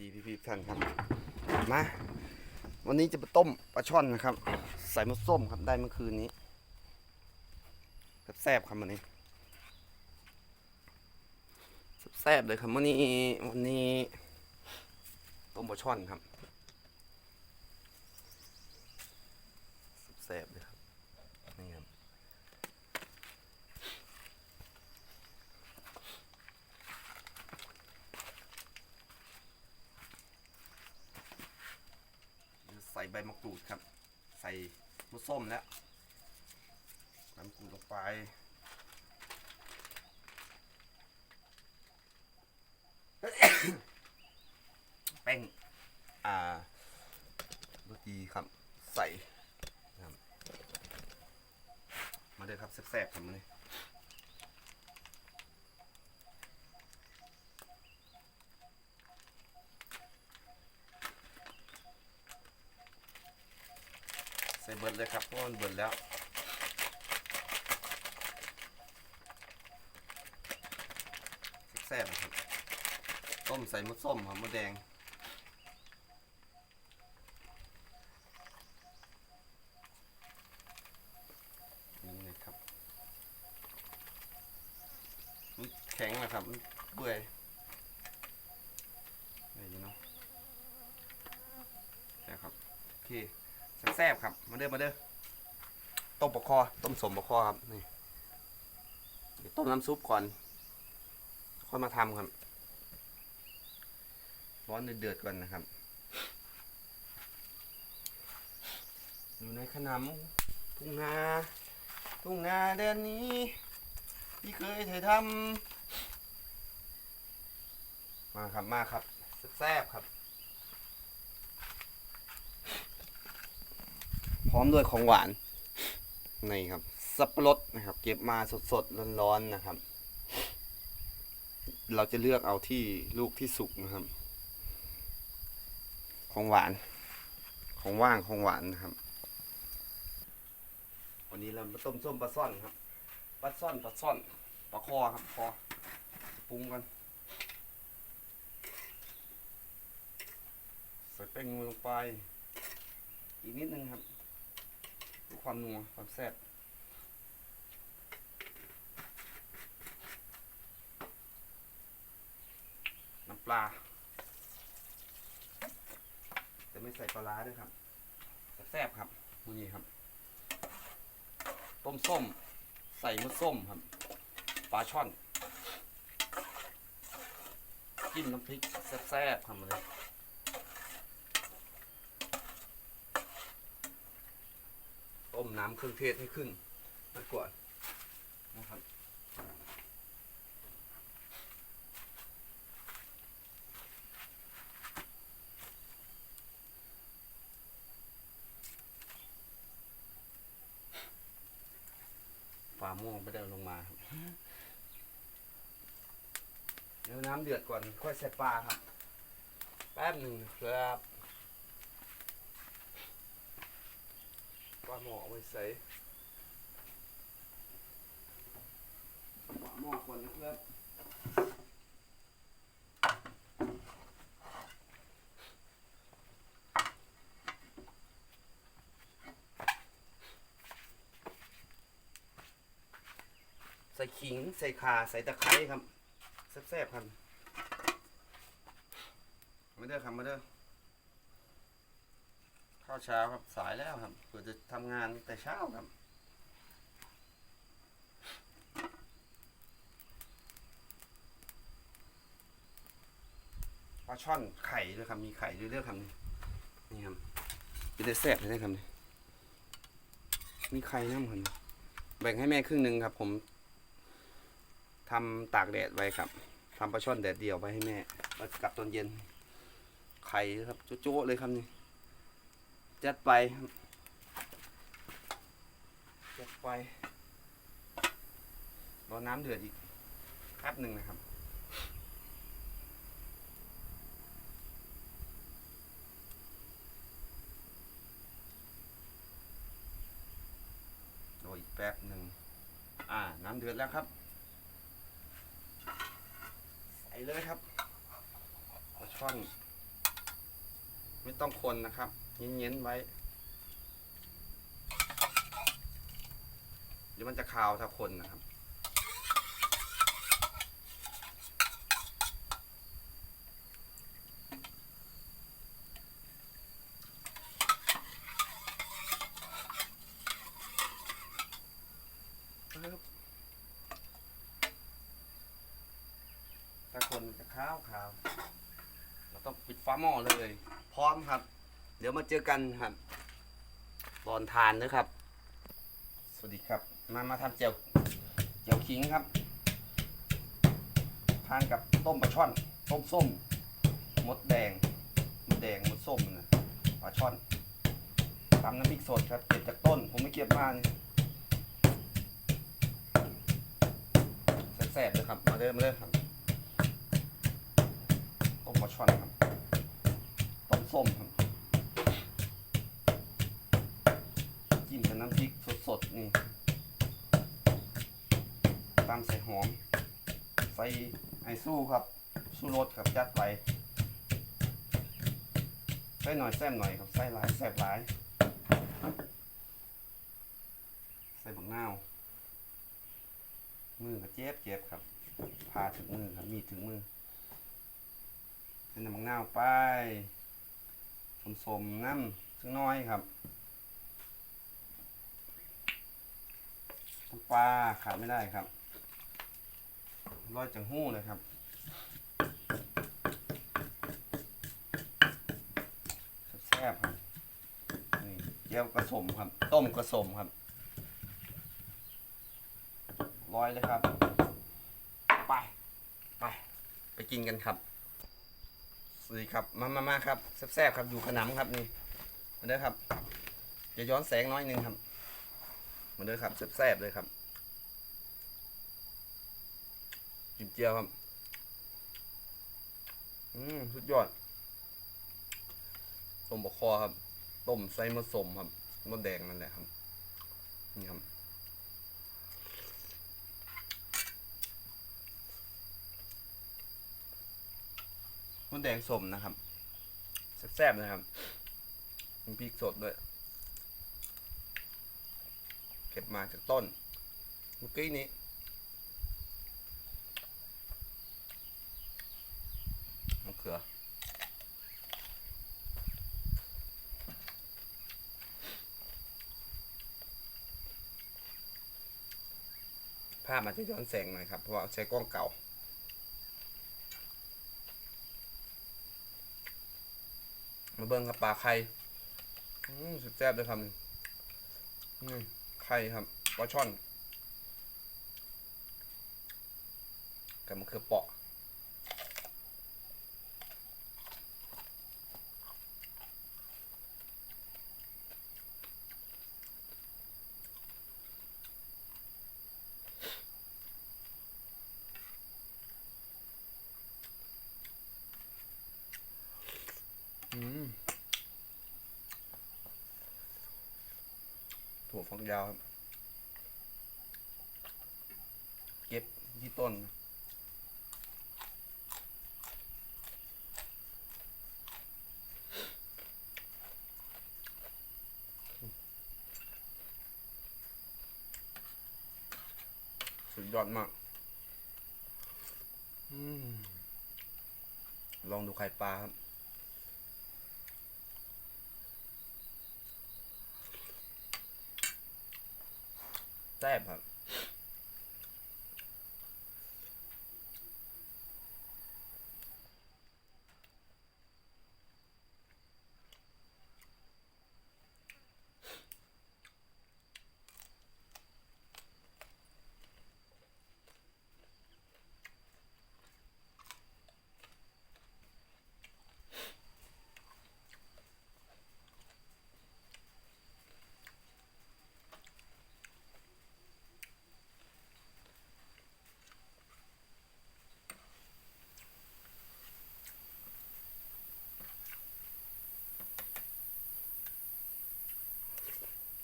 ดีพี่ๆท่านครับมาวันนี้จะไปต้มปลาช่อนนะครับ ใส่มะส้มครับได้เมื่อคืนนี้แซ่บๆครับวันนี้แซ่บเลยครับวันนี้วันนี้ต้มปลาช่อนครับแซ่บเลยครับนี่ครับ ใส่ใบมะกรูดครับ ใส่มะส้มแล้วใบมะกรูดลงไปแป้งอ่าโรตีครับ ใส่ครับมาเลยครับแซ่บๆครับมาเลย ส่เบิร์ดเลยครับเพราะมันเบิร์ดแล้วแซ่บครับ ต้มใส่มดส้มครับมดแดงนี่เลยครับ มันแข็งนะครับ มันเปื่อยอะไรอย่างนี้เนาะใช่ครับโอเคแซ่บๆครับ มา เด้อมาเด้อต้มปลาคอต้มสมปลาคอครับนี่ต้มน้ำซุปก่อนค่อยมาทำครับร้อนเดือดๆก่อนนะครับ อยู่ในขนำทุ่งนาทุ่งนาแดนนี้ ที่เคยถ่ายทำมาครับมาครับแซ่บครับ พร้อมด้วยของหวานนี่ครับสับปะรดนะครับ เก็บมาสดๆร้อนๆนะครับ เราจะเลือกเอาที่ลูกที่สุกนะครับ ของหวาน ของว่างของหวานนะครับ วันนี้เรามาต้มส้มปลาซ่อนครับปลาซ่อนปลาซ่อนปลาคอครับคอปรุงกันใส่แป้งนัวลงไป อีกนิดนึงครับ ความนัวความแซ่บน้ำปลาแต่ไม่ใส่ปลาร้าด้วยครับ แซ่บครับมูนี่ครับ ต้มส้ม ใส่มะส้มครับ ปลาช่อน จิ้มน้ำพริกแซ่บๆทำมาเลย ต้มน้ำเครื่องเทศให้ขึ้นมาก่อนนะครับฝาม่วงไม่ได้ลงมาครับเดี๋ยวน้ำเดือดก่อนค่อยใส่ปลาครับ แป๊บหนึ่งครับ ปลาหมอเอาไว้ใส่ฝาหม้อก่อนนะครับใส่ขิงใส่ข่าใส่ตะไคร้ครับแซ่บๆครับมาเด้อครับมาเด้อข้าว เช้าครับสายแล้วครับเพื่อจะทำงานแต่เช้าครับปลาช่อนไข่ด้วยครับมีไข่ด้วยเด้อครับนี่นี่ครับจะได้แซ่บเลยครับนี่มีไข่น้ำครับแบ่งให้แม่ครึ่งหนึ่งครับ ผมทำตากแดดไว้ครับทำปลาช่อนแดดเดียวไว้ให้แม่กลับตอนเย็นไข่ครับโจ๊ะเลยครับนี่ จัดไป จัดไป รอน้ำเดือดอีกแป๊บหนึ่งนะครับ รออีกแป๊บหนึ่ง อ่า น้ำเดือดแล้วครับ ใส่เลยครับปลาช่อน ไม่ต้องคนนะครับ เย็นๆไว้ เดี๋ยวมันจะคาวถ้าคนนะครับ ถ้าคนมันจะข้าวขาวเราต้องปิดฟ้าหม้อเลย พร้อมครับ เดี๋ยวมาเจอกันครับตอนทานนะครับ สวัสดีครับ มามาทำเจียวเจียวขิงครับ ทานกับต้มปลาช่อน ต้มส้มมดแดงมดแดงมดส้มนะปลาช่อนตำน้ำพริกสดครับเก็บจากต้น ผมไม่เก็บมานี่แซ่บๆเลยครับ มาเริ่มมาเริ่มครับต้มปลาช่อนครับต้มส้มครับจิ้มกับน้ำพริกสดๆ นี่ตามใส่หอม ใส่ไอสู้ครับ สู้รสครับจัดไปใส่หน่อยแซ่บหน่อยครับใส่หลายแซ่บหลาย ใส่บักนาวมือก็เจ็บเจ็บครับพาถึงมือครับมีถึงมือเป็นน้ำมะนาวไปสมสมๆน้ำสักน้อยครับ น้ำปลาขาดไม่ได้ครับร้อยจังหู้เลยครับแซ่บครับนี่เจียวกระสมครับ ต้มกระสมครับร้อยเลยครับ ไป ไป ไปกินกันครับสวัสดีครับ มามามาครับแซ่บๆครับ อยู่ขนำครับนี่มาเด้อครับ จะย้อนแสงน้อยนึงครับ มาเด้อครับแซ่บๆเลยครับจิ้มเจียวครับ อืมสุดยอด ต้มบกคอครับ ต้มไส้มะสมครับมดแดงนั่นแหละครับ นี่ครับมดแดงสมนะครับ แซ่บๆนะครับมีพริกสดด้วย เก็บ มาจากต้น เมื่อกี้นี้ มะเขือ ภาพมันจะย้อนแสงหน่อยครับ เพราะว่าใช้กล้องเก่ามาเบิ้งครับปลาไข่สุดแซ่บเลยครับนี่ ไข่ครับปลาช่อนกับมะเขือเปาะอืมถั่ว ฝักยาวครับ เก็บที่ต้นสุดยอดมากอืมลองดูไข่ปลาครับ แซ่บครับ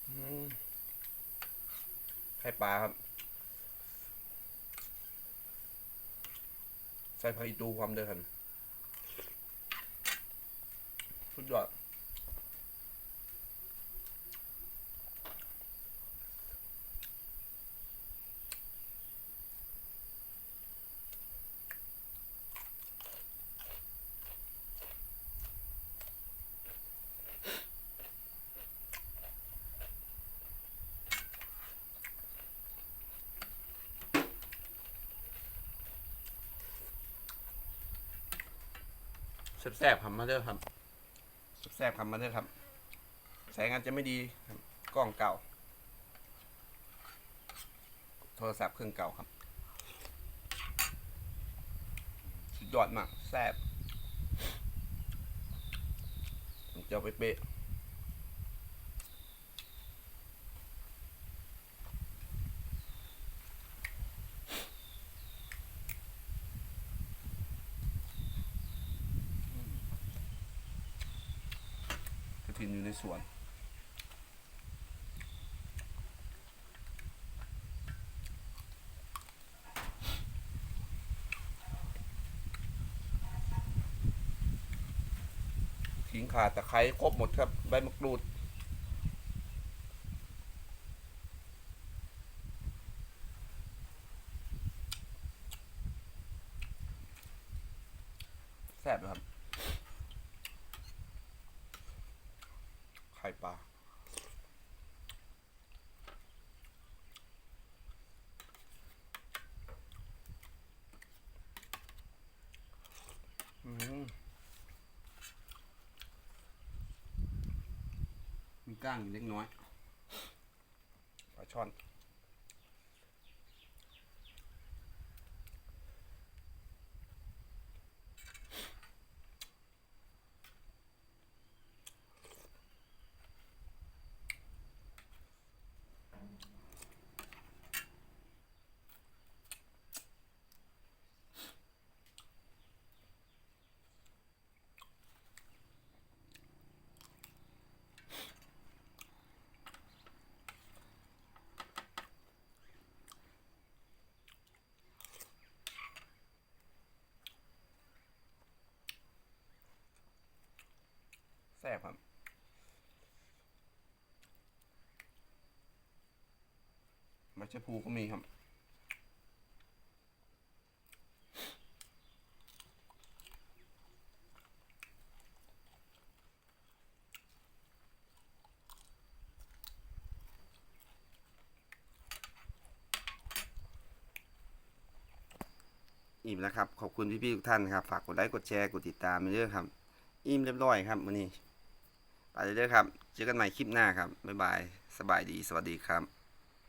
อืมไข่ปลาครับ ใส่ผักอีตูความเดือครับสุดยอด แซ่บๆครับมาเด้อครับแซ่บๆครับมาเด้อครับ แสงอาจจะไม่ดีครับกล้องเก่า โทรศัพท์เครื่องเก่าครับสุดยอดมากแซ่บจะเอาไปเป๊ะกระถินอยู่ ในสวนขิงข่าตะไคร้ครบหมดครับ ใบมะกรูดแซ่บครับ ไข่ปลา อืม จ้างอยู่เล็กน้อยปลาช่อน ชพูก็มีครับ อิ่มแล้วครับ ขอบคุณพี่ๆทุกท่านครับ ฝากกดไลค์กดแชร์กดติดตามไปเรื่อยครับ อิ่มเรียบร้อยครับวันนี้ไปเรื่อยๆครับ เจอกันใหม่คลิปหน้าครับ บ๊ายบาย สบายดี สวัสดีครับ